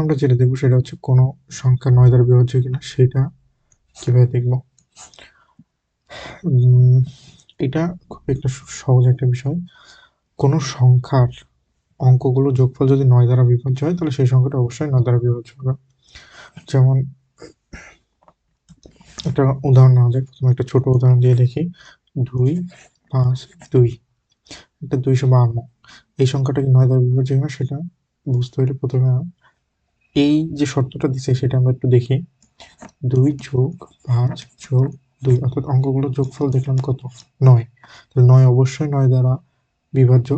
আমরা যেটা দেখব সেটা হচ্ছে কোনো সংখ্যা নয় দ্বারা বিভাজ্য কিনা, সেটা কীভাবে দেখব? এটা খুব একটা সহজ একটা বিষয়। কোনো সংখ্যার অঙ্কগুলো যোগফল যদি নয় দ্বারা বিভাজ্য হয়, তাহলে সেই সংখ্যাটা অবশ্যই নয় দ্বারা বিভাজ্য হবে। যেমন, একটা উদাহরণ নেওয়া যায় প্রথমে একটা ছোট উদাহরণ দিয়ে দেখি। দুই পাঁচ দুই। এটা দুইশো বাহান্ন। এই সংখ্যাটা কি নয় দ্বারা বিভাজ্য কিনা, সেটা বুঝতে হলে প্রথমে এই যে শর্তটা দিছে সেটা আমরা একটু দেখি। দুই যোগ পাঁচ যোগ দুই, অর্থাৎ অঙ্কগুলো যোগফল দেখলাম কত? নয়। তাহলে নয় অবশ্যই নয় দ্বারা বিভাজ্য।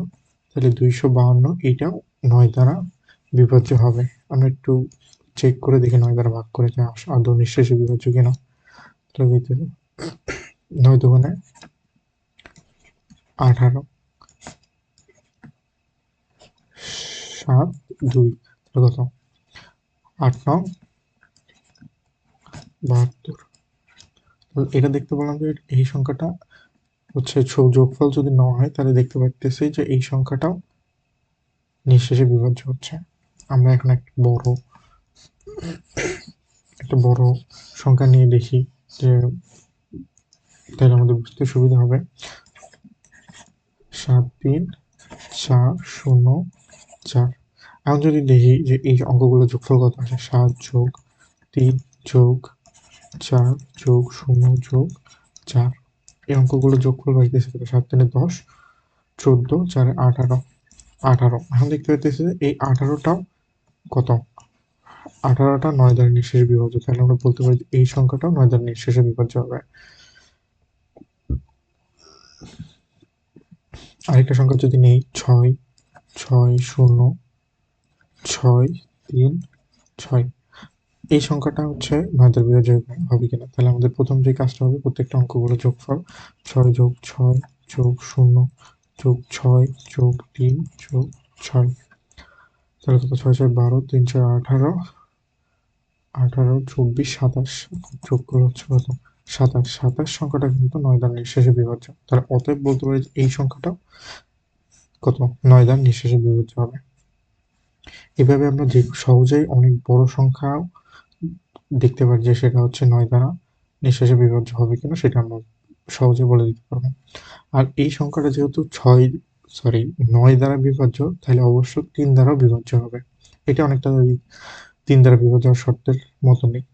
তাহলে দুইশো বাহান্ন এটাও নয় দ্বারা বিভাজ্য হবে। আমরা একটু চেক করে দেখি নয় দ্বারা ভাগ করে আদৌ নিঃশেষে বিভাজ্য কিনা? তাহলে। নয় দোকানে আঠারো। সাত দুই কত? আট নং। বাহাত্তর। এটা দেখতে পেলাম যে এই সংখ্যাটা হচ্ছে যোগফল যদি না হয়, তাহলে দেখতে পাচ্তেছি যে এই সংখ্যাটাও নিঃশেষে বিভাজ্য হচ্ছে। আমরা এখন একটা বড় একটা বড় সংখ্যা নিয়ে দেখি যে তাহলে আমাদের বুঝতে সুবিধা হবে। সাত তিন, চার, শূন্য, চার। এখন যদি দেখি যে এই অঙ্কগুলো যোগফল কত আছে সাত যোগ তিন যোগ চার যোগ শূন্য যোগ চার। এই অঙ্কগুলো যোগফল পাইতেছে কত? সাত তিনে দশ, চোদ্দ, চারে আঠারো আঠারো। এখন দেখতে পাইতেছি যে এই আঠারোটাও কত? আঠারোটা নয় দ্বারা নিঃশেষে বিভাজ্য। তাহলে আমরা বলতে পারি যে এই সংখ্যাটাও নয় দ্বারা নিঃশেষে বিভাজ্য হবে। আরেকটা সংখ্যা যদি নেই, ছয় ছয়, শূন্য ছয়, তিন, ছয়। এই সংখ্যাটা হচ্ছে নয় দ্বারা বিভাজ্য হবে কিনা? তাহলে আমাদের প্রথম যে কাজটা হবে, প্রত্যেকটা অঙ্কগুলো যোগফল ছয় যোগ ছয় যোগ শূন্য যোগ ছয় যোগ তিন যোগ ছয়। তাহলে কত? ছয় ছয় বারো, তিন ছয় আঠারো আঠারো চব্বিশ সাতাশ। যোগ করে হচ্ছে কত সাতাশ সাতাশ সংখ্যাটা কিন্তু নয় দ্বার নিঃশেষে বিভাজ্য। তাহলে অতএব বলতে পারি এই সংখ্যাটাও কত? নয় দ্বার নিঃশেষে বিভাজ্য হবে। এভাবে আমরা যে সহজেই অনেক বড় সংখ্যাও দেখতে পারি যে সেটা হচ্ছে নয় দ্বারা নিঃশ্বাসে বিভাজ্য হবে কিনা সেটা আমরা সহজে বলে দিতে পারব। আর এই সংখ্যাটা যেহেতু ছয় সরি নয় দ্বারা বিভাজ্য, তাহলে অবশ্য তিন দ্বারাও বিভাজ্য হবে। এটা অনেকটা তিন দ্বারা বিভাজ্য শর্তের মতনই। নেই